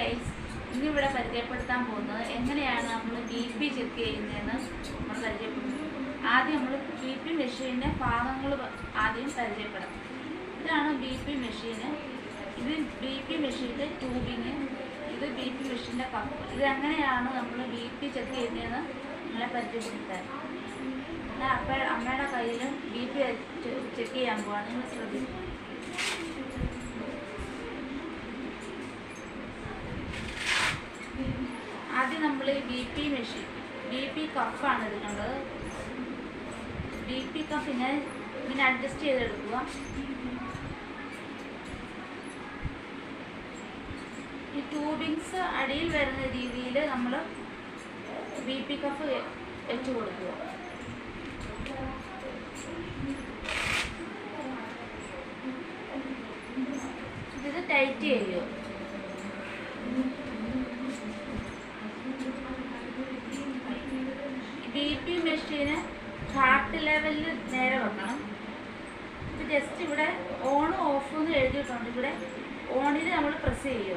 Guys ഇന്നിവിടെ പരിചയപ്പെടുത്താൻ പോകുന്നത് എങ്ങനെയാണ് നമ്മൾ ബി പി ചെക്ക് ചെയ്യുന്നതെന്ന് നമ്മൾ പരിചയപ്പെടുന്നത് ആദ്യം നമ്മൾ ബി പി മെഷീന്റെ ഭാഗങ്ങൾ ആദ്യം പരിചയപ്പെടാം. ഇതാണ് ബി പി മെഷീന് ഇത് ബി പി മെഷീന്റെ ട്യൂബിങ് ഇത് ബി പി മെഷീന്റെ കപ്പ് ഇത് എങ്ങനെയാണ് നമ്മൾ ബി പി ചെക്ക് ചെയ്യുന്നതെന്ന് നിങ്ങളെ പരിചയപ്പെടുത്താൻ. അപ്പോൾ അപ്പ അമ്മയുടെ കയ്യിലും ബി പി ചെക്ക് ചെയ്യാൻ പോവാണ് നിങ്ങൾ ആദ്യം നമ്മൾ B P machine B P കഫാണ് എടുക്കേണ്ടത്. ബി പി കഫ് ഇങ്ങനെ ഇങ്ങനെ അഡ്ജസ്റ്റ് ചെയ്തെടുക്കുക. ഈ ട്യൂബിങ്സ് അടിയിൽ വരുന്ന രീതിയിൽ നമ്മൾ ബി പി കഫ് വെച്ച് കൊടുക്കുക. ഇത് ടൈറ്റ് ചെയ്യുക. ബി പി മെഷീന് ഹാർട്ട് ലെവലിൽ നേരെ വെക്കണം. ഇത് ജസ്റ്റ് ഇവിടെ ഓൺ ഓഫ് എന്ന് എഴുതിയിട്ടുണ്ട്. ഇവിടെ ഓണിൽ നമ്മൾ പ്രസ് ചെയ്യുക.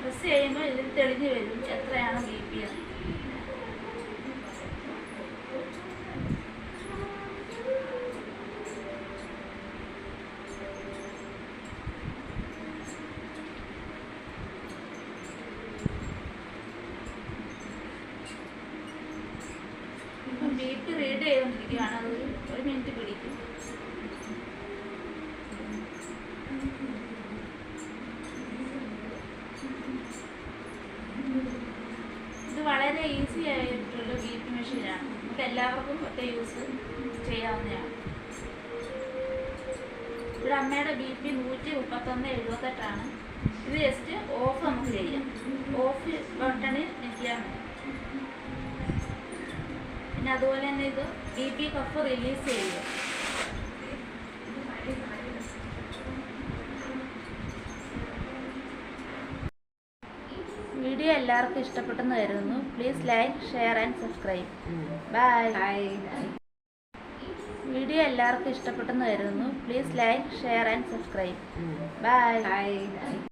പ്രസ് ചെയ്യുമ്പോൾ ഇതിൽ തെളിഞ്ഞു വരും. എത്രയാണ് ബി പി എന്ന്. ഇപ്പം ബി പി റീഡ് ചെയ്തുകൊണ്ടിരിക്കുകയാണ് അത് ഒരു മിനിറ്റ് പിടിക്കും. ഇത് വളരെ ഈസി ആയിട്ടുള്ള ബി പി മെഷീനാണ് നമുക്ക് എല്ലാവർക്കും ഒറ്റ യൂസ് ചെയ്യാവുന്നതാണ്. ഇവിടെ അമ്മയുടെ ബി പി നൂറ്റി മുപ്പത്തൊന്ന് എഴുപത്തെട്ടാണ് ഇത് ജസ്റ്റ് ഓഫ് നമുക്ക് ചെയ്യാം. പിന്നെ അതുപോലെ തന്നെ ഇത് ബി പി കഫ് റിലീസ് ചെയ്യുക. വീഡിയോ എല്ലാവർക്കും ഇഷ്ടപ്പെട്ടെന്ന് കരുതുന്നു. Please like share and subscribe bye video എല്ലാവർക്കും ഇഷ്ടപ്പെട്ടെന്ന് കരുതുന്നു. Please like share and subscribe bye